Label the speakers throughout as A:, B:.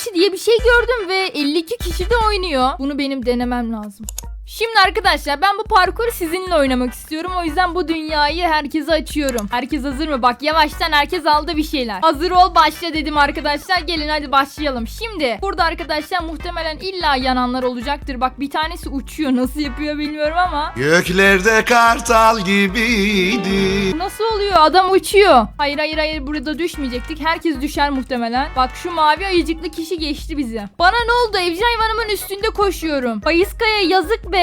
A: yarışı diye bir şey gördüm ve 52 kişi de oynuyor. Bunu benim denemem lazım. Şimdi arkadaşlar ben bu parkuru sizinle oynamak istiyorum. O yüzden bu dünyayı herkese açıyorum. Herkes hazır mı? Bak yavaştan herkes aldı bir şeyler. Hazır ol başla dedim arkadaşlar. Gelin hadi başlayalım. Şimdi burada arkadaşlar muhtemelen illa yananlar olacaktır. Bak bir tanesi uçuyor. Nasıl yapıyor bilmiyorum ama.
B: Göklerde kartal gibiydi.
A: Nasıl oluyor? Adam uçuyor. Hayır hayır hayır burada düşmeyecektik. Herkes düşer muhtemelen. Bak şu mavi ayıcıklı kişi geçti bizi. Bana ne oldu? Evcil hayvanımın üstünde koşuyorum. Bayıskaya yazık be.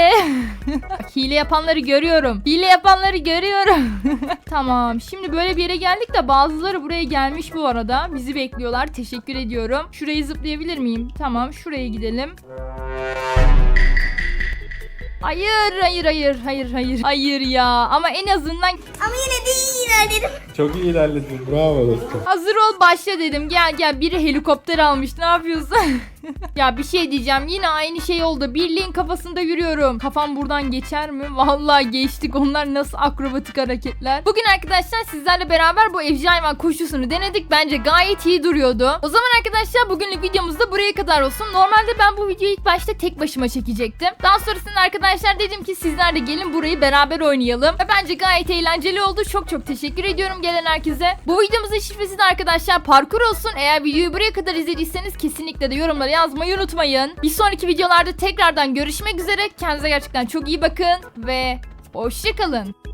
A: Bak, hile yapanları görüyorum. Hile yapanları görüyorum. tamam. Şimdi böyle bir yere geldik de bazıları buraya gelmiş bu arada. Bizi bekliyorlar. Teşekkür ediyorum. Şurayı zıplayabilir miyim? Tamam. Şuraya gidelim. Hayır, hayır, hayır, hayır, hayır. Hayır ya. Ama en azından
C: Ama yine de iyi ilerledim.
D: Çok iyi ilerledin. Bravo dostum.
A: Hazır ol başla dedim. Gel gel biri helikopter almış. Ne yapıyorsun? ya bir şey diyeceğim. Yine aynı şey oldu. Birliğin kafasında yürüyorum. Kafam buradan geçer mi? Vallahi geçtik. Onlar nasıl akrobatik hareketler. Bugün arkadaşlar sizlerle beraber bu evcil hayvan koşusunu denedik. Bence gayet iyi duruyordu. O zaman arkadaşlar bugünlük videomuz da buraya kadar olsun. Normalde ben bu videoyu ilk başta tek başıma çekecektim. Daha sonrasında arkadaşlar dedim ki sizler de gelin burayı beraber oynayalım. Ve bence gayet eğlenceli oldu. Çok çok teşekkür ediyorum gelen herkese. Bu videomuzun şifresi de arkadaşlar parkur olsun. Eğer videoyu buraya kadar izlediyseniz kesinlikle de yorumlara yazmayı unutmayın. Bir sonraki videolarda tekrardan görüşmek üzere. Kendinize gerçekten çok iyi bakın ve hoşçakalın.